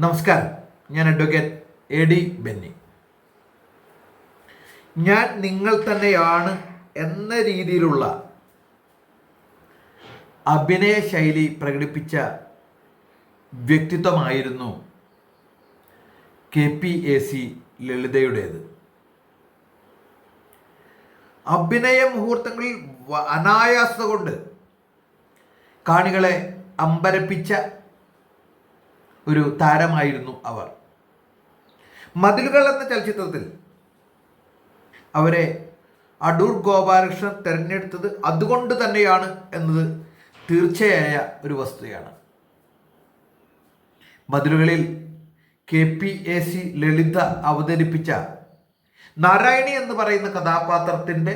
നമസ്കാരം. ഞാൻ advocate A D Benny. ഞാൻ നിങ്ങൾ തന്നെയാണ് എന്ന രീതിയിലുള്ള അഭിനയ ശൈലി പ്രകടിപ്പിച്ച വ്യക്തിത്വമായിരുന്നു കെ പി എ സി ലളിതയുടേത്. അഭിനയ മുഹൂർത്തങ്ങളിൽ അനായാസ കൊണ്ട് കാണികളെ അമ്പരപ്പിച്ച ഒരു താരമായിരുന്നു അവർ. മതിലുകൾ എന്ന ചലച്ചിത്രത്തിൽ അവരെ അടൂർ ഗോപാലകൃഷ്ണൻ തിരഞ്ഞെടുത്തത് അതുകൊണ്ട് തന്നെയാണ് എന്നത് തീർച്ചയായ ഒരു വസ്തുതയാണ്. മതിലുകളിൽ K P A C Lalitha അവതരിപ്പിച്ച നാരായണി എന്ന് പറയുന്ന കഥാപാത്രത്തിന്റെ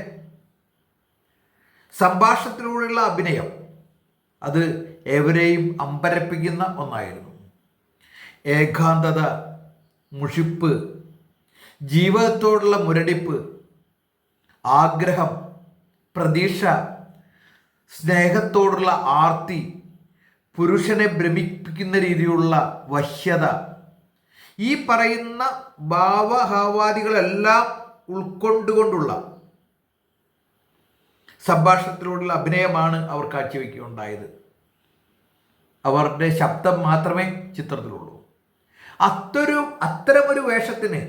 സംഭാഷണത്തിലൂടെയുള്ള അഭിനയം അത് ഏവരെയും അമ്പരപ്പിക്കുന്ന ഒന്നായിരുന്നു. ഏകാന്തത മുഷിപ്പ് ജീവിതത്തോടുള്ള മുരടിപ്പ് ആഗ്രഹം പ്രതീക്ഷ സ്നേഹത്തോടുള്ള ആർത്തി പുരുഷനെ ഭ്രമിപ്പിക്കുന്ന രീതിയിലുള്ള വശ്യത. ഈ പറയുന്ന ഭാവഹാവാദികളെല്ലാം ഉൾക്കൊണ്ടുകൊണ്ടുള്ള സംഭാഷണത്തിലൂടെയുള്ള അഭിനയമാണ് അവർ കാഴ്ചവെക്കുകയുണ്ടായത്. അവരുടെ ശബ്ദം മാത്രമേ ചിത്രത്തിലുള്ളൂ. അത്തൊരു അത്തരമൊരു വേഷത്തിന്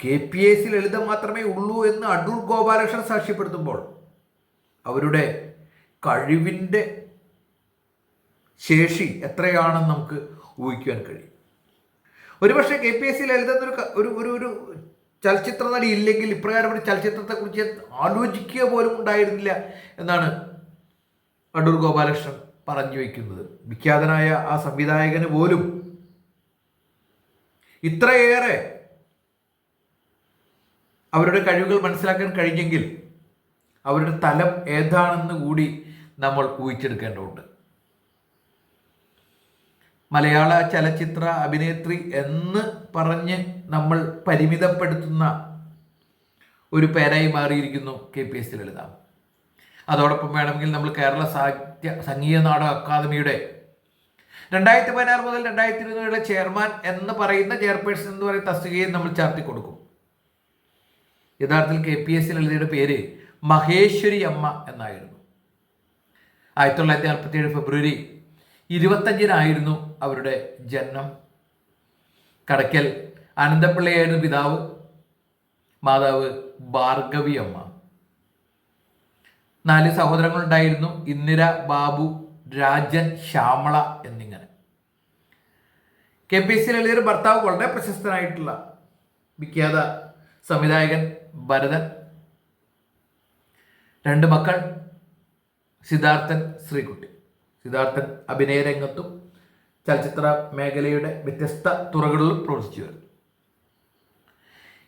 കെ പി എ സി ലളിതം മാത്രമേ ഉള്ളൂ എന്ന് അടൂർ ഗോപാലകൃഷ്ണൻ സാക്ഷ്യപ്പെടുത്തുമ്പോൾ അവരുടെ കഴിവിന്റെ ശേഷി എത്രയാണെന്ന് നമുക്ക് ഊഹിക്കുവാൻ കഴിയും. ഒരുപക്ഷെ K P S C Lalitha ഒരു ഒരു ഒരു ചലച്ചിത്ര നടി ഇല്ലെങ്കിൽ ഇപ്രകാരം ഒരു ചലച്ചിത്രത്തെക്കുറിച്ച് ആലോചിക്കുക പോലും ഉണ്ടായിരുന്നില്ല എന്നാണ് അടൂർ ഗോപാലകൃഷ്ണൻ പറഞ്ഞു വയ്ക്കുന്നത്. വിഖ്യാതനായ ആ സംവിധായകന് പോലും ഇത്രയേറെ അവരുടെ കഴിവുകൾ മനസ്സിലാക്കാൻ കഴിഞ്ഞെങ്കിൽ അവരുടെ തലം ഏതാണെന്ന് കൂടി നമ്മൾ ഊഹിച്ചെടുക്കേണ്ടതുണ്ട്. മലയാള ചലച്ചിത്ര അഭിനേത്രി എന്ന് പറഞ്ഞ് നമ്മൾ പരിമിതപ്പെടുത്തുന്ന ഒരു പേരായി മാറിയിരിക്കുന്നു കെ പി എസ് ലളിത. അതോടൊപ്പം വേണമെങ്കിൽ നമ്മൾ കേരള സാഹിത്യ സംഗീത നാടക അക്കാദമിയുടെ രണ്ടായിരത്തി പതിനാറ് മുതൽ രണ്ടായിരത്തി വരെയുള്ള ചെയർമാൻ എന്ന് പറയുന്ന ചെയർപേഴ്സൺ എന്ന് പറയുന്ന തസ്തികയും നമ്മൾ ചാർത്തി കൊടുക്കും. യഥാർത്ഥത്തിൽ കെ പി എസ് ലളിതയുടെ പേര് മഹേശ്വരി അമ്മ എന്നായിരുന്നു. ആയിരത്തി തൊള്ളായിരത്തി നാൽപ്പത്തി ഏഴ് ഫെബ്രുവരി ഇരുപത്തഞ്ചിനായിരുന്നു അവരുടെ ജന്മം. കടക്കൽ അനന്തപിള്ളയായിരുന്നു പിതാവ്. മാതാവ് ഭാർഗവി അമ്മ. നാല് സഹോദരങ്ങളുണ്ടായിരുന്നു ഇന്ദിര ബാബു രാജൻ ശ്യാമള എന്നിങ്ങനെ. കെ പി സി ലളിതയുടെ ഭർത്താവ് വളരെ പ്രശസ്തനായിട്ടുള്ള വിഖ്യാത സംവിധായകൻ ഭരതൻ. രണ്ട് മക്കൾ സിദ്ധാർത്ഥൻ ശ്രീകുട്ടി. സിദ്ധാർത്ഥൻ അഭിനയ രംഗത്തും ചലച്ചിത്ര മേഖലയുടെ വ്യത്യസ്ത തുറകളിലും പ്രവർത്തിച്ചു വരുന്നു.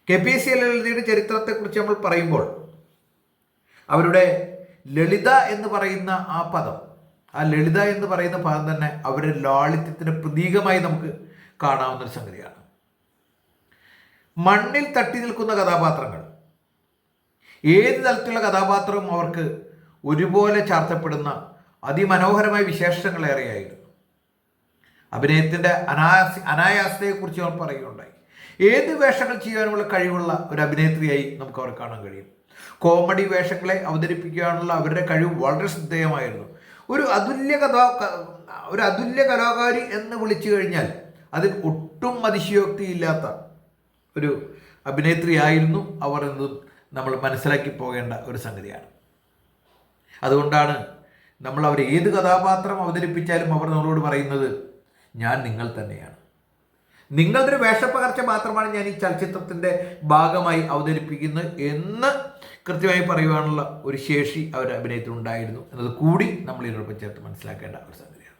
കെ പി എസ് സി ലളിതയുടെ ചരിത്രത്തെക്കുറിച്ച് നമ്മൾ പറയുമ്പോൾ അവരുടെ ലളിത എന്ന് പറയുന്ന ആ പദം ആ ലളിത എന്ന് പറയുന്ന ഭാഗം തന്നെ അവരുടെ ലാളിത്യത്തിന്റെ പ്രതീകമായി നമുക്ക് കാണാവുന്ന ഒരു സംഗതിയാണ്. മണ്ണിൽ തട്ടി നിൽക്കുന്ന കഥാപാത്രങ്ങൾ. ഏത് തരത്തിലുള്ള കഥാപാത്രവും അവർക്ക് ഒരുപോലെ ചാർത്തപ്പെടുന്ന അതിമനോഹരമായ വിശേഷങ്ങളേറെയായിരുന്നു അഭിനയത്തിന്റെ അനായാസ അനായാസതയെക്കുറിച്ച് അവർ പറയുകയുണ്ടായി. ഏത് വേഷങ്ങൾ ചെയ്യാനുള്ള കഴിവുള്ള ഒരു അഭിനേത്രിയായി നമുക്ക് അവർ കാണാൻ കഴിയും. കോമഡി വേഷങ്ങളെ അവതരിപ്പിക്കാനുള്ള അവരുടെ കഴിവ് വളരെ ശ്രദ്ധേയമായിരുന്നു. ഒരു അതുല്യ കഥാ ഒരു അതുല്യ കലാകാരി എന്ന് വിളിച്ചു കഴിഞ്ഞാൽ അതിൽ ഒട്ടും അതിശയോക്തിയില്ലാത്ത ഒരു അഭിനേത്രിയായിരുന്നു അവർ എന്നതും നമ്മൾ മനസ്സിലാക്കി പോകേണ്ട ഒരു സംഗതിയാണ്. അതുകൊണ്ടാണ് നമ്മൾ അവർ ഏത് കഥാപാത്രം അവതരിപ്പിച്ചാലും അവർ നമ്മളോട് പറയുന്നത് ഞാൻ നിങ്ങൾ തന്നെയാണ്. നിങ്ങളുടെ ഒരു വേഷപ്പകർച്ച മാത്രമാണ് ഞാൻ ഈ ചലച്ചിത്രത്തിന്റെ ഭാഗമായി അവതരിപ്പിക്കുന്നത് എന്ന് കൃത്യമായി പറയുവാനുള്ള ഒരു ശേഷി അവരുടെ അഭിനയത്തിനുണ്ടായിരുന്നു എന്നത് കൂടി നമ്മൾ ഇതിനോടൊപ്പം ചേർത്ത് മനസ്സിലാക്കേണ്ട ഒരു സംഗതിയാണ്.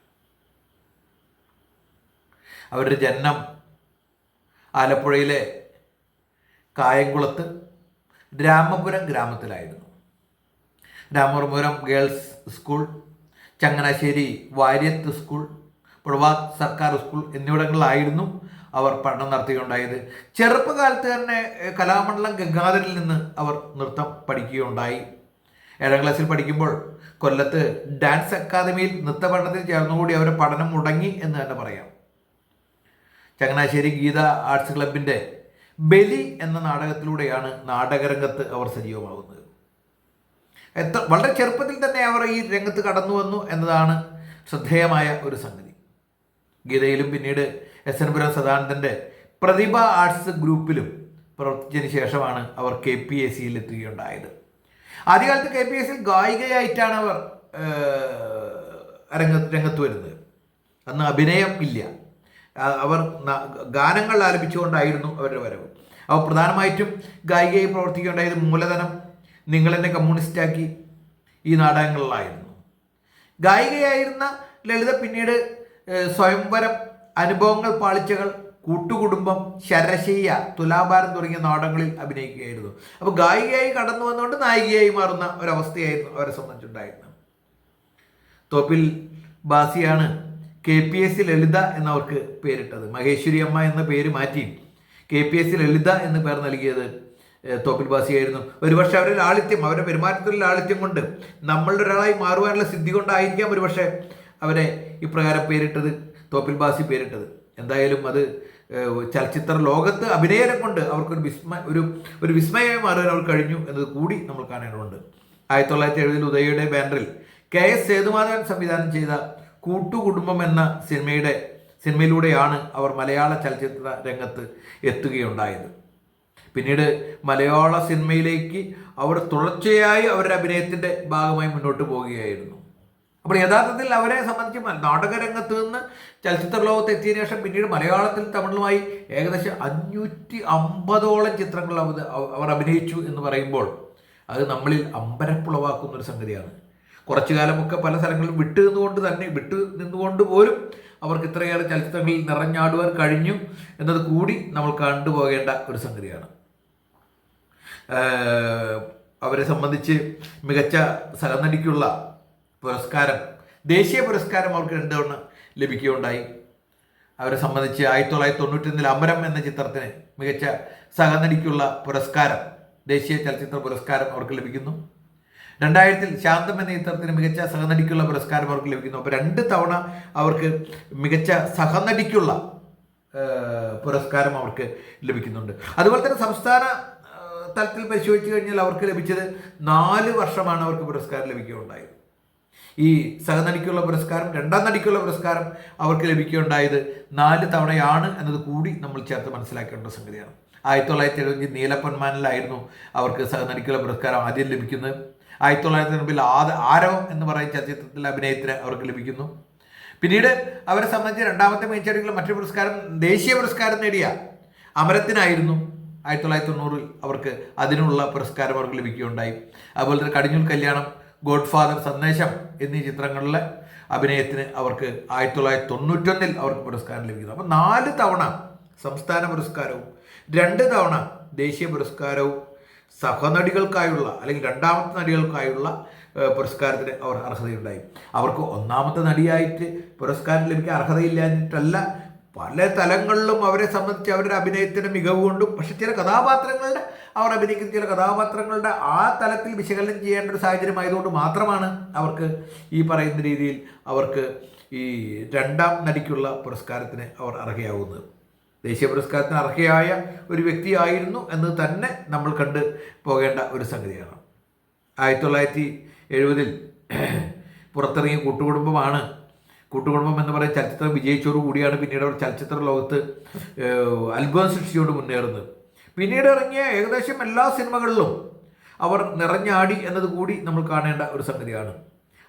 അവരുടെ ജനനം ആലപ്പുഴയിലെ കായംകുളത്ത് രാമപുരം ഗ്രാമത്തിലായിരുന്നു. രാമപുരം ഗേൾസ് സ്കൂൾ ചങ്ങനാശ്ശേരി വാര്യത്ത് സ്കൂൾ പുഴവാത് സർക്കാർ സ്കൂൾ എന്നിവിടങ്ങളിലായിരുന്നു അവർ പഠനം നടത്തുകയുണ്ടായത് ചെറുപ്പകാലത്ത് തന്നെ കലാമണ്ഡലം ഗംഗാധരിൽ നിന്ന് അവർ നൃത്തം പഠിക്കുകയുണ്ടായി. ഏഴാം ക്ലാസ്സിൽ പഠിക്കുമ്പോൾ കൊല്ലത്ത് ഡാൻസ് അക്കാദമിയിൽ നൃത്ത പഠനത്തിൽ ചേർന്നുകൂടി അവരുടെ പഠനം മുടങ്ങി എന്ന് തന്നെ പറയാം. ചങ്ങനാശ്ശേരി ഗീത ആർട്സ് ക്ലബിന്റെ ബലി എന്ന നാടകത്തിലൂടെയാണ് നാടകരംഗത്ത് അവർ സജീവമാകുന്നത്. എത്ര വളരെ ചെറുപ്പത്തിൽ തന്നെ അവർ ഈ രംഗത്ത് കടന്നു വന്നു എന്നതാണ് ശ്രദ്ധേയമായ ഒരു സംഗതി. ഗീതയിലും പിന്നീട് എസ് എൻ പുരം സദാനന്ദന്റെ പ്രതിഭ ആർട്സ് ഗ്രൂപ്പിലും പ്രവർത്തിച്ചതിന് ശേഷമാണ് അവർ കെ പി എസ് സിയിൽ എത്തുകയുണ്ടായത്. ആദ്യകാലത്ത് കെ പി എസ് സിയിൽ ഗായികയായിട്ടാണ് അവർ രംഗത്ത് രംഗത്ത് വരുന്നത്. അന്ന് അഭിനയം ഇല്ല. അവർ ഗാനങ്ങൾ ആലപിച്ചുകൊണ്ടായിരുന്നു അവരുടെ വരവ്. അവർ പ്രധാനമായിട്ടും ഗായികയായി പ്രവർത്തിക്കുകയുണ്ടായത് മൂലധനം നിങ്ങളെന്നെ കമ്മ്യൂണിസ്റ്റാക്കി ഈ നാടകങ്ങളിലായിരുന്നു. ഗായികയായിരുന്ന ലളിത പിന്നീട് സ്വയംവരം അനുഭവങ്ങൾ പാളിച്ചകൾ കൂട്ടുകുടുംബം ശരശയ്യ തുലാഭാരം തുടങ്ങിയ നാടകങ്ങളിൽ അഭിനയിക്കുകയായിരുന്നു. അപ്പോൾ ഗായികയായി കടന്നു വന്നുകൊണ്ട് നായികയായി മാറുന്ന ഒരവസ്ഥയായിരുന്നു അവരെ സംബന്ധിച്ചുണ്ടായിരുന്നത്. തോപ്പിൽ ബാസിയാണ് കെ പി എസ് ലളിത എന്നവർക്ക് പേരിട്ടത്. മഹേശ്വരി അമ്മ എന്ന പേര് മാറ്റി കെ പി എസ് ലളിത എന്ന് പേർ നൽകിയത് തോപ്പിൽ ബാസിയായിരുന്നു. ഒരുപക്ഷെ അവരുടെ ലാളിത്യം അവരുടെ പെരുമാറ്റത്തിലുള്ള ലാളിത്യം കൊണ്ട് നമ്മളുടെ ഒരാളായി മാറുവാനുള്ള സിദ്ധി കൊണ്ടായിരിക്കാം ഒരുപക്ഷെ അവരെ ഇപ്രകാരം പേരിട്ടത്. തോപ്പിൽ ബാസി പേരിട്ടത്. എന്തായാലും അത് ചലച്ചിത്ര ലോകത്ത് അഭിനയനം കൊണ്ട് അവർക്കൊരു വിസ്മ ഒരു ഒരു വിസ്മയമായി മാറാൻ അവർ കഴിഞ്ഞു എന്നത് കൂടി നമ്മൾ കാണേണ്ടതുണ്ട്. ആയിരത്തി തൊള്ളായിരത്തി എഴുപതിൽ ഉദയയുടെ ബാനറിൽ കെ എസ് സേതുമാധവൻ സംവിധാനം ചെയ്ത കൂട്ടുകുടുംബം എന്ന സിനിമയുടെ സിനിമയിലൂടെയാണ് അവർ മലയാള ചലച്ചിത്ര രംഗത്ത് എത്തുകയുണ്ടായത്. പിന്നീട് മലയാള സിനിമയിലേക്ക് അവർ തുടർച്ചയായി അവരുടെ അഭിനയത്തിന്റെ ഭാഗമായി മുന്നോട്ട് പോവുകയായിരുന്നു. അപ്പോൾ യഥാർത്ഥത്തിൽ അവരെ സംബന്ധിച്ച് നാടകരംഗത്ത് നിന്ന് ചലച്ചിത്ര ലോകത്ത് എത്തിയതിനു ശേഷം പിന്നീട് മലയാളത്തിൽ തമിഴുമായി ഏകദേശം അഞ്ഞൂറ്റി അമ്പതോളം ചിത്രങ്ങൾ അവർ അഭിനയിച്ചു എന്ന് പറയുമ്പോൾ അത് നമ്മളിൽ അമ്പരപ്പുളവാക്കുന്ന ഒരു സംഗതിയാണ്. കുറച്ചു കാലമൊക്കെ പല സ്ഥലങ്ങളിലും വിട്ടു നിന്നുകൊണ്ട് തന്നെ വിട്ടു നിന്നുകൊണ്ട് പോലും അവർക്ക് ഇത്രയേറെ ചലച്ചിത്രങ്ങളിൽ നിറഞ്ഞാടുവാൻ കഴിഞ്ഞു എന്നത് കൂടി നമ്മൾ കണ്ടുപോകേണ്ട ഒരു സംഗതിയാണ്. അവരെ സംബന്ധിച്ച് മികച്ച സഹനടിക്കുള്ള പുരസ്കാരം ദേശീയ പുരസ്കാരം അവർക്ക് രണ്ട് തവണ ലഭിക്കുകയുണ്ടായി. അവരെ സംബന്ധിച്ച് ആയിരത്തി തൊള്ളായിരത്തി തൊണ്ണൂറ്റൊന്നിൽ അമരം എന്ന ചിത്രത്തിന് മികച്ച സഹനടിക്കുള്ള പുരസ്കാരം ദേശീയ ചലച്ചിത്ര പുരസ്കാരം അവർക്ക് ലഭിക്കുന്നു. രണ്ടായിരത്തിൽ ശാന്തം എന്ന ചിത്രത്തിന് മികച്ച സഹനടിക്കുള്ള പുരസ്കാരം അവർക്ക് ലഭിക്കുന്നു. അപ്പോൾ രണ്ട് തവണ അവർക്ക് മികച്ച സഹനടിക്കുള്ള പുരസ്കാരം അവർക്ക് ലഭിക്കുന്നുണ്ട്. അതുപോലെ തന്നെ സംസ്ഥാന തലത്തിൽ പരിശോധിച്ചു കഴിഞ്ഞാൽ അവർക്ക് ലഭിച്ചത് നാല് വർഷമാണ് അവർക്ക് പുരസ്കാരം ലഭിക്കുകയുണ്ടായത്. ഈ സഹനടിക്കുള്ള പുരസ്കാരം രണ്ടാം നടിക്കുള്ള പുരസ്കാരം അവർക്ക് ലഭിക്കുകയുണ്ടായത് നാല് തവണയാണ് എന്നത് കൂടി നമ്മൾ ചേർത്ത് മനസ്സിലാക്കേണ്ട സംഗതിയാണ്. ആയിരത്തി തൊള്ളായിരത്തി എഴുപത്തി നീലപ്പൊന്മാനിലായിരുന്നു അവർക്ക് സഹനടിക്കുള്ള പുരസ്കാരം ആദ്യം ലഭിക്കുന്നത്. ആയിരത്തി തൊള്ളായിരത്തി എൺപതിൽ ആദ ആരവം എന്ന് പറയുന്ന ചലച്ചിത്രത്തിലെ അഭിനയത്തിന് അവർക്ക് ലഭിക്കുന്നു. പിന്നീട് അവരെ സംബന്ധിച്ച് രണ്ടാമത്തെ മികച്ചടിക്കുള്ള മറ്റൊരു പുരസ്കാരം ദേശീയ പുരസ്കാരം നേടിയ അമരത്തിനായിരുന്നു ആയിരത്തി തൊള്ളായിരത്തി തൊണ്ണൂറിൽ അവർക്ക് അതിനുള്ള പുരസ്കാരം അവർക്ക് ലഭിക്കുകയുണ്ടായി. അതുപോലെ തന്നെ കടിഞ്ഞൂൽ കല്യാണം ഗോഡ് ഫാദർ സന്ദേശം എന്നീ ചിത്രങ്ങളിലെ അഭിനയത്തിന് അവർക്ക് ആയിരത്തി തൊള്ളായിരത്തി തൊണ്ണൂറ്റൊന്നിൽ അവർക്ക് പുരസ്കാരം ലഭിക്കുന്നു. അപ്പോൾ നാല് തവണ സംസ്ഥാന പുരസ്കാരവും രണ്ട് തവണ ദേശീയ പുരസ്കാരവും സഹനടികൾക്കായുള്ള അല്ലെങ്കിൽ രണ്ടാമത്തെ നടികൾക്കായുള്ള പുരസ്കാരത്തിന് അവർ അർഹതയുണ്ടായി. അവർക്ക് ഒന്നാമത്തെ നടിയായിട്ട് പുരസ്കാരം ലഭിക്കാൻ അർഹതയില്ലാഞ്ഞിട്ടല്ല പല തലങ്ങളിലും അവരെ സംബന്ധിച്ച് അവരുടെ അഭിനയത്തിന്റെ മികവ് കൊണ്ടും പക്ഷെ ചില കഥാപാത്രങ്ങളുടെ അവർ അഭിനയിക്കുന്ന ചില കഥാപാത്രങ്ങളുടെ ആ തലത്തിൽ വിശകലനം ചെയ്യേണ്ട ഒരു സാഹചര്യമായതുകൊണ്ട് മാത്രമാണ് അവർക്ക് ഈ പറയുന്ന രീതിയിൽ അവർക്ക് ഈ രണ്ടാം നടിക്കുള്ള പുരസ്കാരത്തിന് അവർ അർഹയാവുന്നത്. ദേശീയ പുരസ്കാരത്തിന് അർഹയായ ഒരു വ്യക്തിയായിരുന്നു എന്ന് തന്നെ നമ്മൾ കണ്ട് പോകേണ്ട ഒരു സംഗതിയാണ്. ആയിരത്തി തൊള്ളായിരത്തി എഴുപതിൽ പുറത്തിറങ്ങിയ കൂട്ടുകുടുംബമാണ് കൂട്ടുകുടുംബം എന്ന് പറയുന്ന ചലച്ചിത്രം വിജയിച്ചോടു കൂടിയാണ് പിന്നീട് അവർ ചലച്ചിത്ര ലോകത്ത് അത്ഭുതം സൃഷ്ടിയോട് മുന്നേറുന്നത്. പിന്നീട് ഇറങ്ങിയ ഏകദേശം എല്ലാ സിനിമകളിലും അവർ നിറഞ്ഞാടി എന്നത് കൂടി നമ്മൾ കാണേണ്ട ഒരു സംഗതിയാണ്.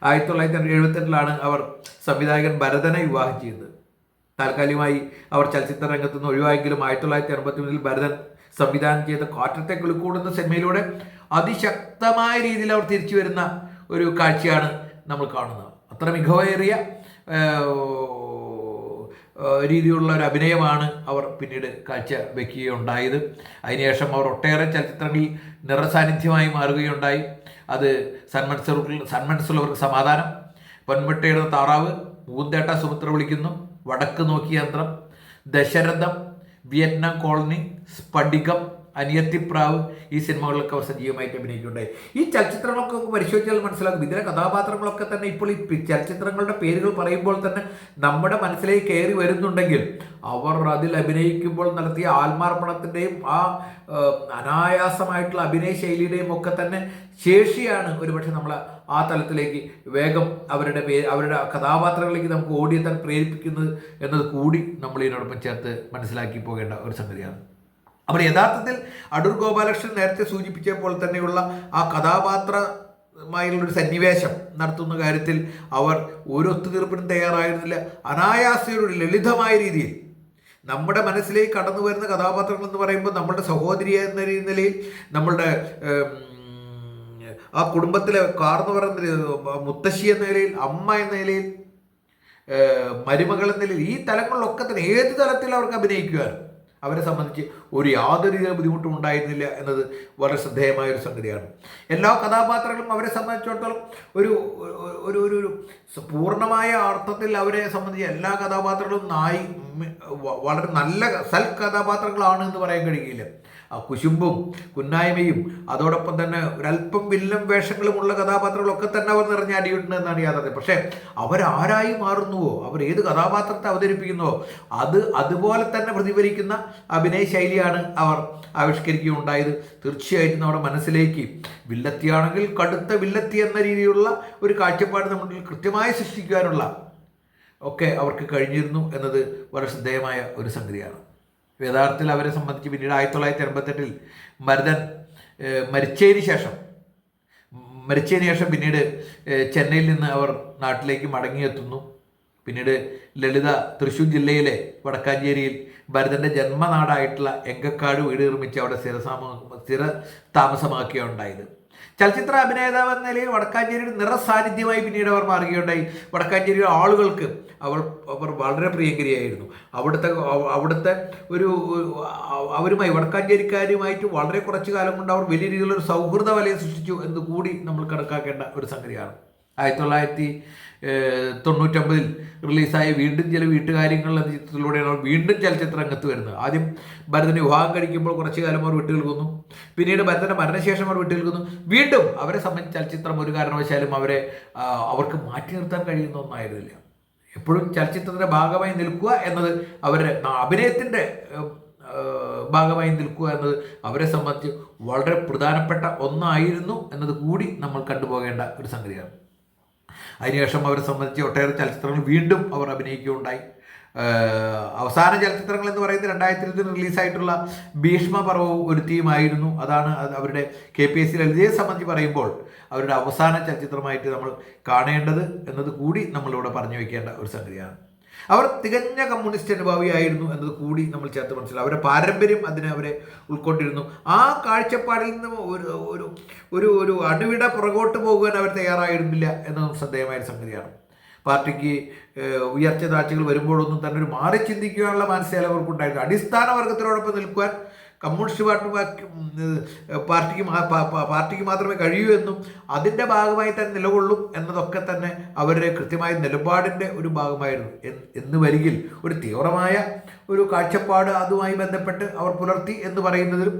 ആയിരത്തി തൊള്ളായിരത്തി എഴുപത്തെട്ടിലാണ് അവർ സംവിധായകൻ ഭരതനെ വിവാഹം ചെയ്തത്. താൽക്കാലികമായി അവർ ചലച്ചിത്ര രംഗത്ത് നിന്ന് ഒഴിവായെങ്കിലും ആയിരത്തി തൊള്ളായിരത്തി എൺപത്തി മൂന്നിൽ ഭരതൻ സംവിധാനം ചെയ്ത കാറ്റത്തെ കിളിക്കൂടുന്ന സിനിമയിലൂടെ അതിശക്തമായ രീതിയിൽ അവർ തിരിച്ചു വരുന്ന ഒരു കാഴ്ചയാണ് നമ്മൾ കാണുന്നത്. അത്ര മികവേറിയ രീതിയിലുള്ള ഒരു അഭിനയമാണ് അവർ പിന്നീട് കാഴ്ച വെക്കുകയുണ്ടായത് അതിനുശേഷം അവർ ഒട്ടേറെ ചലച്ചിത്രങ്ങളിൽ നിറസാന്നിധ്യമായി മാറുകയുണ്ടായി. അത് സന്മനസ്സുകൾ സന്മനസ്സുള്ളവർക്ക് സമാധാനം. പൊന്മുട്ടയുടെ താറാവ് പൂന്തേട്ട സുമിത്ര വിളിക്കുന്നു. വടക്ക് നോക്കിയ യന്ത്രം. ദശരഥം വിയറ്റ്നാം കോളനി സ്ഫടികം അനിയത്തിപ്രാവ് ഈ സിനിമകളിലൊക്കെ അവർ സജീവമായിട്ട് അഭിനയിക്കുന്നുണ്ടായി ഈ ചലച്ചിത്രങ്ങളൊക്കെ പരിശോധിച്ചാൽ മനസ്സിലാക്കും ഇതിലെ കഥാപാത്രങ്ങളൊക്കെ തന്നെ ഇപ്പോൾ ഈ ചലച്ചിത്രങ്ങളുടെ പേരുകൾ പറയുമ്പോൾ തന്നെ നമ്മുടെ മനസ്സിലേക്ക് കയറി വരുന്നുണ്ടെങ്കിൽ അവർ അതിൽ അഭിനയിക്കുമ്പോൾ നടത്തിയ ആത്മാർപ്പണത്തിന്റെയും ആ അനായാസമായിട്ടുള്ള അഭിനയ ശൈലിയുടെയും ഒക്കെ തന്നെ ശേഷിയാണ് ഒരുപക്ഷെ നമ്മൾ ആ തലത്തിലേക്ക് വേഗം അവരുടെ പേര് അവരുടെ കഥാപാത്രങ്ങളിലേക്ക് നമുക്ക് ഓടിയെത്താൻ പ്രേരിപ്പിക്കുന്നത് എന്നത് കൂടി നമ്മൾ ഇതിനോടൊപ്പം ചേർത്ത് മനസ്സിലാക്കി പോകേണ്ട ഒരു സംഗതിയാണ്. അപ്പോൾ യഥാർത്ഥത്തിൽ അടൂർ ഗോപാലകൃഷ്ണൻ നേരത്തെ സൂചിപ്പിച്ച പോലെ തന്നെയുള്ള ആ കഥാപാത്രമായുള്ളൊരു സന്നിവേശം നടത്തുന്ന കാര്യത്തിൽ അവർ ഒരു ഒത്തുതീർപ്പിനും തയ്യാറായിരുന്നില്ല. അനായാസയുടെ ലളിതമായ രീതിയിൽ നമ്മുടെ മനസ്സിലേക്ക് കടന്നു വരുന്ന കഥാപാത്രങ്ങൾ എന്ന് പറയുമ്പോൾ നമ്മളുടെ സഹോദരി എന്ന നിലയിൽ നമ്മളുടെ ആ കുടുംബത്തിലെ കാർന്നു പറയുന്ന മുത്തശ്ശി എന്ന നിലയിൽ അമ്മ എന്ന നിലയിൽ മരുമകൾ എന്ന നിലയിൽ ഈ തലങ്ങളിലൊക്കെ തന്നെ ഏത് തലത്തിൽ അവർക്ക് അഭിനയിക്കുവാനും അവരെ സംബന്ധിച്ച് ഒരു യാതൊരു ബുദ്ധിമുട്ടും ഉണ്ടായിരുന്നില്ല എന്നത് വളരെ ശ്രദ്ധേയമായ ഒരു സംഗതിയാണ്. എല്ലാ കഥാപാത്രങ്ങളും അവരെ സംബന്ധിച്ചിടത്തോളം ഒരു ഒരു ഒരു പൂർണമായ അർത്ഥത്തിൽ അവരെ സംബന്ധിച്ച് എല്ലാ കഥാപാത്രങ്ങളും നായി വളരെ നല്ല സൽ കഥാപാത്രങ്ങളാണ് എന്ന് പറയാൻ കഴിയില്ല കുശുമ്പും കുന്നായ്മയും അതോടൊപ്പം തന്നെ ഒരല്പം വില്ലൻ വേഷങ്ങളുമുള്ള കഥാപാത്രങ്ങളൊക്കെ തന്നെ അവർ നിറഞ്ഞ അടിയിട്ടുണ്ട് എന്നാണ് യാഥാർത്ഥ്യം. പക്ഷേ അവരാരായി മാറുന്നുവോ? അവർ ഏത് കഥാപാത്രത്തെ അവതരിപ്പിക്കുന്നുവോ അത് അതുപോലെ തന്നെ പ്രതിഫലിക്കുന്ന അഭിനയ ശൈലിയാണ് അവർ ആവിഷ്കരിക്കുകയുണ്ടായത്. തീർച്ചയായിട്ടും നമ്മുടെ മനസ്സിലേക്ക് വില്ലത്തിയാണെങ്കിൽ കടുത്ത വില്ലത്തി എന്ന രീതിയിലുള്ള ഒരു കാഴ്ചപ്പാട് നമ്മുടെ കൃത്യമായി സൃഷ്ടിക്കാനുള്ള ഒക്കെ അവർക്ക് കഴിഞ്ഞിരുന്നു എന്നത് വളരെ ശ്രദ്ധേയമായ ഒരു സംഗതിയാണ്. യഥാർത്ഥത്തിൽ അവരെ സംബന്ധിച്ച് പിന്നീട് ആയിരത്തി തൊള്ളായിരത്തി എൺപത്തെട്ടിൽ ഭരതൻ മരിച്ചതിന് ശേഷം മരിച്ചതിന് ശേഷം പിന്നീട് ചെന്നൈയിൽ നിന്ന് അവർ നാട്ടിലേക്ക് മടങ്ങിയെത്തുന്നു. പിന്നീട് ലളിത തൃശ്ശൂർ ജില്ലയിലെ വടക്കാഞ്ചേരിയിൽ ഭരതന്റെ ജന്മനാടായിട്ടുള്ള എങ്കക്കാട് വീട് നിർമ്മിച്ച് അവിടെ സ്ഥിരസാമ സ്ഥിര താമസമാക്കുകയുണ്ടായത് ചലച്ചിത്ര അഭിനേതാവ് എന്ന നിലയിൽ വടക്കാഞ്ചേരിയുടെ നിറസാന്നിധ്യമായി പിന്നീട് അവർ മാറുകയുണ്ടായി. വടക്കാഞ്ചേരിയിലെ ആളുകൾക്ക് അവർ അവർ വളരെ പ്രിയങ്കരിയായിരുന്നു. അവിടുത്തെ അവ- അവിടുത്തെ ഒരു അവരുമായി വടക്കാഞ്ചേരിക്കാരുമായിട്ട് വളരെ കുറച്ചു കാലം കൊണ്ട് അവർ വലിയ രീതിയിലുള്ള ഒരു സൗഹൃദ വലയം സൃഷ്ടിച്ചു എന്ന് കൂടി നമ്മൾ കണക്കാക്കേണ്ട ഒരു സംഗതിയാണ്. ആയിരത്തി തൊള്ളായിരത്തി തൊണ്ണൂറ്റമ്പതിൽ റിലീസായ വീണ്ടും ചില വീട്ടുകാര്യങ്ങൾ എന്ന ചിത്രത്തിലൂടെയാണ് അവർ വീണ്ടും ചലച്ചിത്ര രംഗത്ത് വരുന്നത്. ആദ്യം ഭരതന് വിവാഹം കഴിക്കുമ്പോൾ കുറച്ചു കാലം അവർ വിട്ടു പിന്നീട് ഭരതന്റെ മരണശേഷം അവർ വിട്ടു നിൽക്കുന്നു. വീണ്ടും അവരെ സംബന്ധിച്ച് ചലച്ചിത്രം ഒരു കാരണവശാലും അവരെ അവർക്ക് മാറ്റി നിർത്താൻ കഴിയുന്ന ഒന്നായിരുന്നില്ല. എപ്പോഴും ചലച്ചിത്രത്തിന്റെ ഭാഗമായി നിൽക്കുക എന്നത് അവരുടെ അഭിനയത്തിന്റെ ഭാഗമായി നിൽക്കുക എന്നത് അവരെ സംബന്ധിച്ച് വളരെ പ്രധാനപ്പെട്ട ഒന്നായിരുന്നു എന്നത് കൂടി നമ്മൾ കണ്ടുപോകേണ്ട ഒരു സംഗതിയാണ്. അതിനുശേഷം അവരെ സംബന്ധിച്ച് ഒട്ടേറെ ചലച്ചിത്രങ്ങൾ വീണ്ടും അവർ അഭിനയിക്കുകയുണ്ടായി. അവസാന ചലച്ചിത്രങ്ങൾ എന്ന് പറയുന്നത് രണ്ടായിരത്തി ഇരുപത്തി റിലീസായിട്ടുള്ള ഭീഷ്മ പർവവും ഒരു തീമായിരുന്നു. അതാണ് അവരുടെ കെ പി എസ് സി ലളിതയെ സംബന്ധിച്ച് പറയുമ്പോൾ അവരുടെ അവസാന ചലച്ചിത്രമായിട്ട് നമ്മൾ കാണേണ്ടത് എന്നത് കൂടി നമ്മളിവിടെ പറഞ്ഞു വെക്കേണ്ട ഒരു സംഗതിയാണ്. അവർ തികഞ്ഞ കമ്മ്യൂണിസ്റ്റ് അനുഭാവിയായിരുന്നു എന്നത് കൂടി നമ്മൾ ചേർത്ത് മനസ്സിലാവും അവരുടെ പാരമ്പര്യം അതിനെ അവരെ ഉൾക്കൊണ്ടിരുന്നു. ആ കാഴ്ചപ്പാടിൽ നിന്ന് ഒരു ഒരു ഒരു ഒരു അണുവിട പുറകോട്ട് പോകുവാൻ അവർ തയ്യാറായിരുന്നില്ല എന്നതും ശ്രദ്ധേയമായ സംഗതിയാണ്. പാർട്ടിക്ക് ഉയർച്ച താഴ്ചകൾ വരുമ്പോഴൊന്നും തന്നെ ഒരു മാറി ചിന്തിക്കുവാനുള്ള മാനസിക അവർക്കുണ്ടായിരുന്നു. അടിസ്ഥാന വർഗത്തിനോടൊപ്പം നിൽക്കുവാൻ കമ്മ്യൂണിസ്റ്റ് പാർട്ടി പാർട്ടിക്ക് പാർട്ടിക്ക് മാത്രമേ കഴിയൂ എന്നും അതിന്റെ ഭാഗമായി തന്നെ നിലകൊള്ളും എന്നതൊക്കെ തന്നെ അവരുടെ കൃത്യമായ നിലപാടിന്റെ ഒരു ഭാഗമായിരുന്നു. എന്ന് വരികിൽ ഒരു തീവ്രമായ ഒരു കാഴ്ചപ്പാട് അതുമായി ബന്ധപ്പെട്ട് അവർ പുലർത്തി എന്ന് പറയുന്നതിലും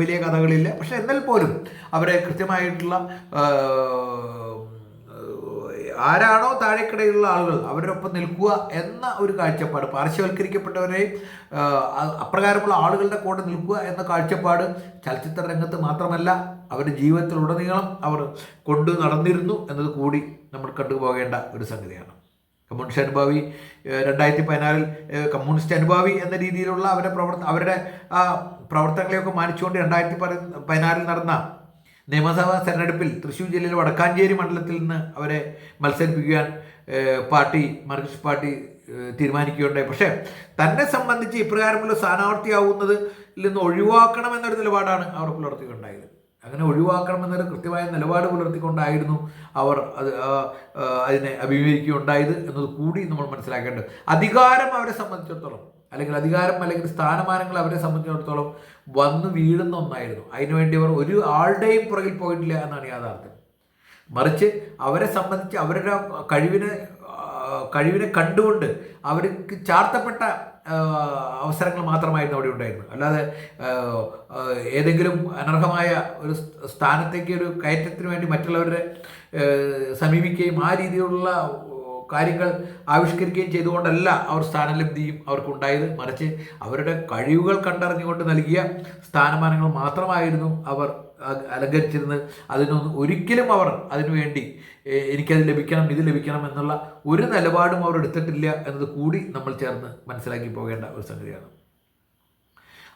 വലിയ കഥകളില്ല. പക്ഷേ എന്നാൽ പോലും അവരെ കൃത്യമായിട്ടുള്ള ആരാണോ താഴെക്കിടയിലുള്ള ആളുകൾ അവരുടെ ഒപ്പം നിൽക്കുക എന്ന ഒരു കാഴ്ചപ്പാട് പാർശ്വവൽക്കരിക്കപ്പെട്ടവരെയും അപ്രകാരമുള്ള ആളുകളുടെ കൂടെ നിൽക്കുക എന്ന കാഴ്ചപ്പാട് ചലച്ചിത്ര രംഗത്ത് മാത്രമല്ല അവരുടെ ജീവിതത്തിലുടനീളം അവർ കൊണ്ടു നടന്നിരുന്നു എന്നത് കൂടി നമ്മൾ കണ്ടുപോകേണ്ട ഒരു സംഗതിയാണ്. കമ്മ്യൂണിസ്റ്റ് അനുഭാവി രണ്ടായിരത്തി പതിനാറിൽ കമ്മ്യൂണിസ്റ്റ് അനുഭാവി എന്ന രീതിയിലുള്ള അവരുടെ പ്രവർത്ത അവരുടെ പ്രവർത്തനങ്ങളെയൊക്കെ മാനിച്ചുകൊണ്ട് രണ്ടായിരത്തി പതിനാറിൽ നടന്ന നിയമസഭാ തെരഞ്ഞെടുപ്പിൽ തൃശ്ശൂർ ജില്ലയിലെ വടക്കാഞ്ചേരി മണ്ഡലത്തിൽ നിന്ന് അവരെ മത്സരിപ്പിക്കുവാൻ പാർട്ടി മാർക്സിസ്റ്റ് പാർട്ടി തീരുമാനിക്കുകയുണ്ടായി. പക്ഷേ തന്നെ സംബന്ധിച്ച് ഇപ്രകാരമുള്ള സ്ഥാനാർത്ഥിയാവുന്നതിൽ നിന്ന് ഒഴിവാക്കണമെന്നൊരു നിലപാടാണ് അവർ പുലർത്തിയിട്ടുണ്ടായത് അങ്ങനെ ഒഴിവാക്കണമെന്നൊരു കൃത്യമായ നിലപാട് പുലർത്തിക്കൊണ്ടായിരുന്നു അവർ അത് അതിനെ അഭിമുഖീകരിക്കുകയുണ്ടായത് എന്നത് കൂടി നമ്മൾ മനസ്സിലാക്കേണ്ടത്. അധികാരം അവരെ സംബന്ധിച്ചിടത്തോളം അല്ലെങ്കിൽ അധികാരം അല്ലെങ്കിൽ സ്ഥാനമാനങ്ങൾ അവരെ സംബന്ധിച്ചിടത്തോളം വന്ന് വീഴുന്ന ഒന്നായിരുന്നു. അതിനുവേണ്ടി അവർ ഒരു ആളുടെയും പുറകിൽ പോയിട്ടില്ല എന്നാണ് യാഥാർത്ഥ്യം. മറിച്ച് അവരെ സംബന്ധിച്ച് അവരുടെ കഴിവിനെ കഴിവിനെ കണ്ടുകൊണ്ട് അവർക്ക് ചാർത്തപ്പെട്ട അവസരങ്ങൾ മാത്രമായിരുന്നു അവിടെ ഉണ്ടായിരുന്നത്. അല്ലാതെ ഏതെങ്കിലും അനർഹമായ ഒരു സ്ഥാനത്തേക്ക് ഒരു കയറ്റത്തിന് വേണ്ടി മറ്റുള്ളവരെ സമീപിക്കുകയും ആ രീതിയിലുള്ള കാര്യങ്ങൾ ആവിഷ്കരിക്കുകയും ചെയ്തുകൊണ്ടല്ല അവർ സ്ഥാനലബ്ധിയും അവർക്കുണ്ടായത്. മറിച്ച് അവരുടെ കഴിവുകൾ കണ്ടറിഞ്ഞുകൊണ്ട് നൽകിയ സ്ഥാനമാനങ്ങൾ മാത്രമായിരുന്നു അവർ അലങ്കരിച്ചിരുന്ന് അതിനൊന്നും ഒരിക്കലും അവർ അതിനുവേണ്ടി "ഏ, എനിക്കത് ലഭിക്കണം ഇത് ലഭിക്കണം എന്നുള്ള ഒരു നിലപാടും അവർ എടുത്തിട്ടില്ല എന്നത് കൂടി നമ്മൾ ചേർന്ന് മനസ്സിലാക്കി പോകേണ്ട ഒരു സംഗതിയാണ്.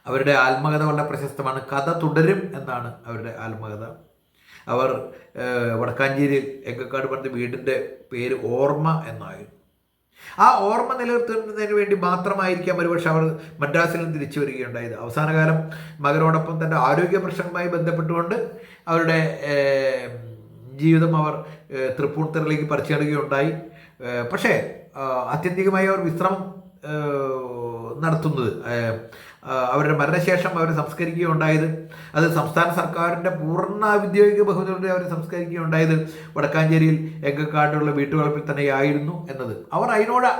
അവരുടെ ആത്മകഥ വളരെ പ്രശസ്തമാണ്. കഥ തുടരും എന്നാണ് അവരുടെ ആത്മകഥ. അവർ വടക്കാഞ്ചേരി എങ്കക്കാട് പറഞ്ഞ വീടിന്റെ പേര് ഓർമ്മ എന്നായിരുന്നു. ആ ഓർമ്മ നിലനിർത്തുന്നതിന് വേണ്ടി മാത്രമായിരിക്കാം ഒരുപക്ഷെ അവർ മദ്രാസിൽ നിന്ന് തിരിച്ചു വരികയുണ്ടായത്. അവസാന കാലം മകനോടൊപ്പം തന്റെ ആരോഗ്യ പ്രശ്നങ്ങളുമായി ബന്ധപ്പെട്ടുകൊണ്ട് അവരുടെ ജീവിതം അവർ ഏഹ്, തൃപ്പൂണിത്തറയിലേക്ക് പറിച്ചെടുക്കുകയുണ്ടായി പക്ഷേ ആത്യന്തികമായി അവർ വിശ്രമം നടത്തുന്നത് അവരുടെ മരണശേഷം അവർ സംസ്കരിക്കുകയുണ്ടായത്. അത് സംസ്ഥാന സർക്കാരിന്റെ പൂർണ ഔദ്യോഗിക ബഹുമതിയോടെ അവരെ സംസ്കരിക്കുകയുണ്ടായത്. വടക്കാഞ്ചേരിയിൽ എങ്കക്കാട്ടുള്ള വീട്ടുവളപ്പിൽ തന്നെയായിരുന്നു എന്നത്. അവർ അതിനോട്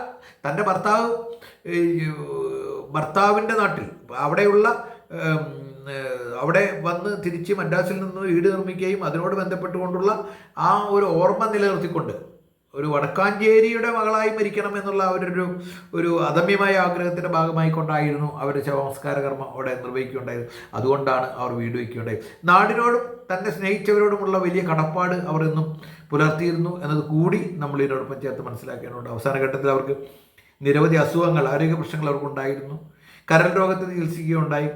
തന്റെ ഭർത്താവ് ഭർത്താവിന്റെ നാട്ടിൽ അവിടെയുള്ള അവിടെ വന്ന് തിരിച്ച് മദ്രാസിൽ നിന്ന് വീട് നിർമ്മിക്കുകയും അതിനോട് ബന്ധപ്പെട്ടുകൊണ്ടുള്ള ആ ഒരു ഓർമ്മ നിലനിർത്തിക്കൊണ്ട് ഒരു വടക്കാഞ്ചേരിയുടെ മകളായി മരിക്കണം എന്നുള്ള അവരൊരു ഒരു അദമ്യമായ ആഗ്രഹത്തിന്റെ ഭാഗമായിക്കൊണ്ടായിരുന്നു അവർ ശവസംസ്കാര കർമ്മം അവിടെ നിർവഹിക്കുകയുണ്ടായത്. അതുകൊണ്ടാണ് അവർ വീട് വയ്ക്കുകയുണ്ടായത്. നാടിനോടും തന്നെ സ്നേഹിച്ചവരോടുമുള്ള വലിയ കടപ്പാട് അവർ എന്നും പുലർത്തിയിരുന്നു എന്നത് കൂടി നമ്മൾ ഇതിനോടൊപ്പം ചേർത്ത് മനസ്സിലാക്കേണ്ടതുണ്ട്. അവസാന ഘട്ടത്തിൽ അവർക്ക് നിരവധി അസുഖങ്ങൾ ആരോഗ്യ പ്രശ്നങ്ങൾ അവർക്കുണ്ടായിരുന്നു. കരൽ രോഗത്തെ ചികിത്സിക്കുകയുണ്ടായി.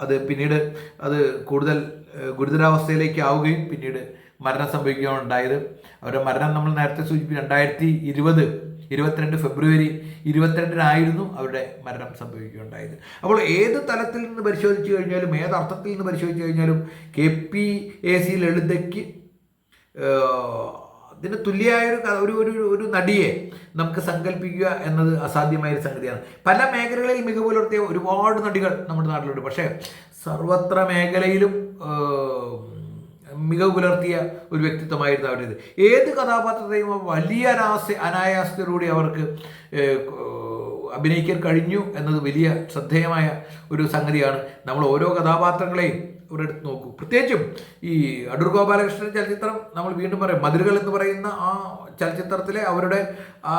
അത് പിന്നീട് അത് കൂടുതൽ ഗുരുതരാവസ്ഥയിലേക്ക് ആവുകയും പിന്നീട് മരണം സംഭവിക്കുകയാണ് ഉണ്ടായത് അവരുടെ മരണം നമ്മൾ നേരത്തെ സൂചിപ്പിച്ചു. രണ്ടായിരത്തി ഇരുപത് ഇരുപത്തിരണ്ട് ഫെബ്രുവരി ഇരുപത്തിരണ്ടിനായിരുന്നു അവരുടെ മരണം സംഭവിക്കുകയുണ്ടായത്. അപ്പോൾ ഏത് തലത്തിൽ നിന്ന് പരിശോധിച്ച് കഴിഞ്ഞാലും ഏത് അർത്ഥത്തിൽ നിന്ന് പരിശോധിച്ച് കഴിഞ്ഞാലും കെ പി എ സി ലളിതയ്ക്ക് ഇതിന് തുല്യമായ ഒരു ഒരു ഒരു നടിയെ നമുക്ക് സങ്കല്പിക്കുക എന്നത് അസാധ്യമായ ഒരു സംഗതിയാണ്. പല മേഖലകളിൽ മികവ് പുലർത്തിയ ഒരുപാട് നടികൾ നമ്മുടെ നാട്ടിലുണ്ട്. പക്ഷേ സർവത്ര മേഖലയിലും മികവ് പുലർത്തിയ ഒരു വ്യക്തിത്വമായിരുന്നു അവരുടേത്. ഏത് കഥാപാത്രത്തെയും വലിയ അനാസ അനായാസത്തിലൂടെ അവർക്ക് അഭിനയിക്കാൻ കഴിഞ്ഞു എന്നത് വലിയ ശ്രദ്ധേയമായ ഒരു സംഗതിയാണ്. നമ്മൾ ഓരോ കഥാപാത്രങ്ങളെയും ഇവിടെ എടുത്ത് നോക്കൂ. പ്രത്യേകിച്ചും ഈ അടൂർ ഗോപാലകൃഷ്ണൻ ചലച്ചിത്രം നമ്മൾ വീണ്ടും പറയും. മതിലുകൾ എന്ന് പറയുന്ന ആ ചലച്ചിത്രത്തിലെ അവരുടെ ആ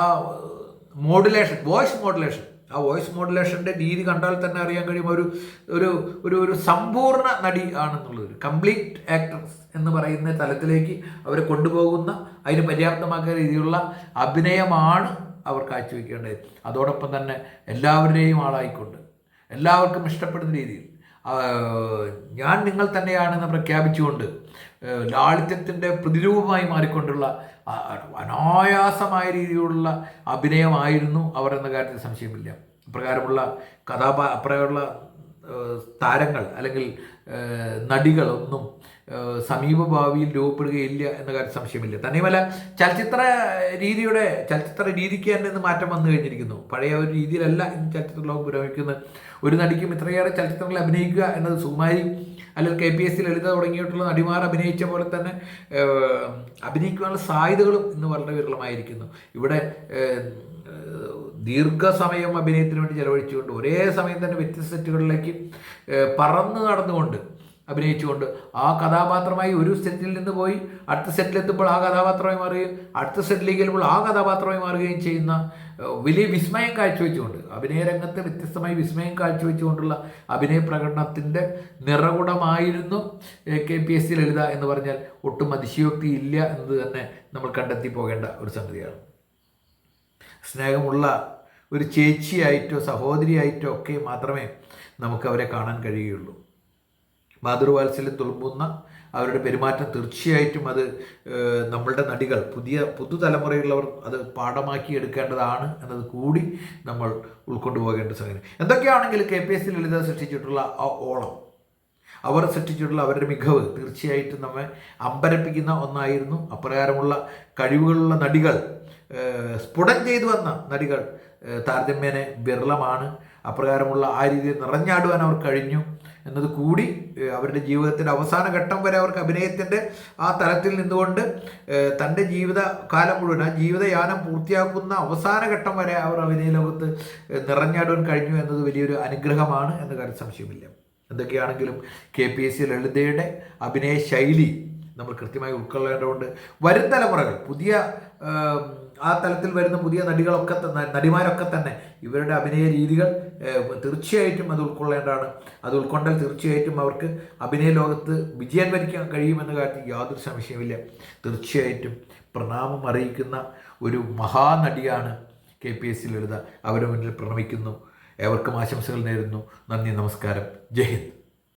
മോഡുലേഷൻ വോയിസ് മോഡുലേഷൻ. ആ വോയിസ് മോഡുലേഷന്റെ രീതി കണ്ടാൽ തന്നെ അറിയാൻ കഴിയും. ഒരു ഒരു ഒരു ഒരു സമ്പൂർണ നടി ആണെന്നുള്ളത്. Complete actress. എന്ന് പറയുന്ന തലത്തിലേക്ക് അവരെ കൊണ്ടുപോകുന്ന അതിന് പര്യാപ്തമാക്കിയ രീതിയിലുള്ള അഭിനയമാണ് അവർ കാഴ്ചവെക്കേണ്ടത്. അതോടൊപ്പം തന്നെ എല്ലാവരുടെയും ആളായിക്കൊണ്ട് എല്ലാവർക്കും ഇഷ്ടപ്പെടുന്ന രീതിയിൽ. ഞാൻ നിങ്ങൾ തന്നെയാണെന്ന് പ്രഖ്യാപിച്ചുകൊണ്ട് ലാളിത്യത്തിന്റെ പ്രതിരൂപമായി മാറിക്കൊണ്ടുള്ള അനായാസമായ രീതിയിലുള്ള അഭിനയമായിരുന്നു അവർ എന്ന കാര്യത്തിൽ സംശയമില്ല. അപ്രകാരമുള്ള കഥാപാ അപ്രകാരമുള്ള താരങ്ങൾ അല്ലെങ്കിൽ നടികളൊന്നും സമീപ ഭാവിയിൽ രൂപപ്പെടുകയില്ല എന്ന കാര്യം സംശയമില്ല. തന്നെയുമല്ല ചലച്ചിത്ര രീതിയുടെ ചലച്ചിത്ര രീതിക്ക് തന്നെ ഇന്ന് മാറ്റം വന്നു കഴിഞ്ഞിരിക്കുന്നു. പഴയ ഒരു രീതിയിലല്ല ഇന്ന് ചലച്ചിത്ര ലോകം പുരോഗമിക്കുന്നത്. ഒരു നടിക്കും ഇത്രയേറെ ചലച്ചിത്രങ്ങളിൽ അഭിനയിക്കുക എന്നത് സുകുമാരി അല്ലെങ്കിൽ K P S C Lalitha തുടങ്ങിയിട്ടുള്ള നടിമാർ അഭിനയിച്ച പോലെ തന്നെ അഭിനയിക്കാനുള്ള സാധ്യതകളും ഇന്ന് വളരെ വിരളമായിരിക്കുന്നു. ഇവിടെ ദീർഘസമയം അഭിനയത്തിന് വേണ്ടി ചെലവഴിച്ചുകൊണ്ട് ഒരേ സമയം തന്നെ വ്യത്യസ്ത സെറ്റുകളിലേക്ക് പറന്ന് നടന്നുകൊണ്ട് അഭിനയിച്ചുകൊണ്ട് ആ കഥാപാത്രമായി ഒരു സെറ്റിൽ നിന്ന് പോയി അടുത്ത സെറ്റിലെത്തുമ്പോൾ ആ കഥാപാത്രമായി മാറുകയും അടുത്ത സെറ്റിലേക്ക് വരുമ്പോൾ ആ കഥാപാത്രമായി മാറുകയും ചെയ്യുന്ന വലിയ വിസ്മയം കാഴ്ചവെച്ചുകൊണ്ട് അഭിനയ രംഗത്ത് വ്യത്യസ്തമായി വിസ്മയം കാഴ്ചവെച്ചുകൊണ്ടുള്ള അഭിനയ പ്രകടനത്തിന്റെ നിറകുടമായിരുന്നു K P S C Lalitha എന്ന് പറഞ്ഞാൽ ഒട്ടും അതിശയോക്തി ഇല്ല എന്നത് തന്നെ നമ്മൾ കണ്ടെത്തി പോകേണ്ട ഒരു സംഗതിയാണ്. സ്നേഹമുള്ള ഒരു ചേച്ചിയായിട്ടോ സഹോദരിയായിട്ടോ ഒക്കെ മാത്രമേ നമുക്ക് അവരെ കാണാൻ കഴിയുകയുള്ളൂ. മാതൃവാത്സല്യം തുളുമ്പുന്ന അവരുടെ പെരുമാറ്റം തീർച്ചയായിട്ടും അത് നമ്മളുടെ നടികൾ പുതിയ പുതുതലമുറയുള്ളവർ അത് പാഠമാക്കി എടുക്കേണ്ടതാണ് എന്നത് കൂടി നമ്മൾ ഉൾക്കൊണ്ടു പോകേണ്ട സംഗതി. എന്തൊക്കെയാണെങ്കിലും K P S C Lalitha സൃഷ്ടിച്ചിട്ടുള്ള ആ ഓളം അവർ സൃഷ്ടിച്ചിട്ടുള്ള അവരുടെ മികവ് തീർച്ചയായിട്ടും നമ്മെ അമ്പരപ്പിക്കുന്ന ഒന്നായിരുന്നു. അപ്രകാരമുള്ള കഴിവുകളുള്ള നടികൾ സ്ഫുടം ചെയ്തു വന്ന നടികൾ താരതമ്യേന വിരളമാണ്. അപ്രകാരമുള്ള ആ രീതിയിൽ നിറഞ്ഞാടുവാൻ അവർ കഴിഞ്ഞു. എന്നത് കൂടി അവരുടെ ജീവിതത്തിന്റെ അവസാന ഘട്ടം വരെ അവർക്ക് അഭിനയത്തിന്റെ ആ തലത്തിൽ നിന്നുകൊണ്ട് തന്റെ ജീവിത കാലം മുഴുവൻ ആ ജീവിതയാനം പൂർത്തിയാക്കുന്ന അവസാന ഘട്ടം വരെ അവർ അഭിനയ ലോകത്ത് നിറഞ്ഞാടുവാൻ കഴിഞ്ഞു എന്നത് വലിയൊരു അനുഗ്രഹമാണ് എന്ന കാര്യം സംശയമില്ല. എന്തൊക്കെയാണെങ്കിലും കെ പി എസ് സി ലളിതയുടെ അഭിനയ ശൈലി നമ്മൾ കൃത്യമായി ഉൾക്കൊള്ളേണ്ടതുകൊണ്ട് വരും തലമുറകൾ പുതിയ ആ തലത്തിൽ വരുന്ന പുതിയ നടികളൊക്കെ തന്നെ നടിമാരൊക്കെ തന്നെ ഇവരുടെ അഭിനയ രീതികൾ തീർച്ചയായിട്ടും അത് ഉൾക്കൊള്ളേണ്ടതാണ്. അത് ഉൾക്കൊണ്ടാൽ തീർച്ചയായിട്ടും അവർക്ക് അഭിനയ ലോകത്ത് വിജയം വരിക്കാൻ കഴിയുമെന്ന കാര്യത്തിൽ യാതൊരു സംശയമില്ല തീർച്ചയായിട്ടും പ്രണാമം അറിയിക്കുന്ന ഒരു മഹാനടിയാണ് K P S C Lalitha. അവരുടെ മുന്നിൽ പ്രണമിക്കുന്നു. ഏവർക്കും ആശംസകൾ നേരുന്നു. നന്ദി നമസ്കാരം. ജയ് ഹിന്ദ്.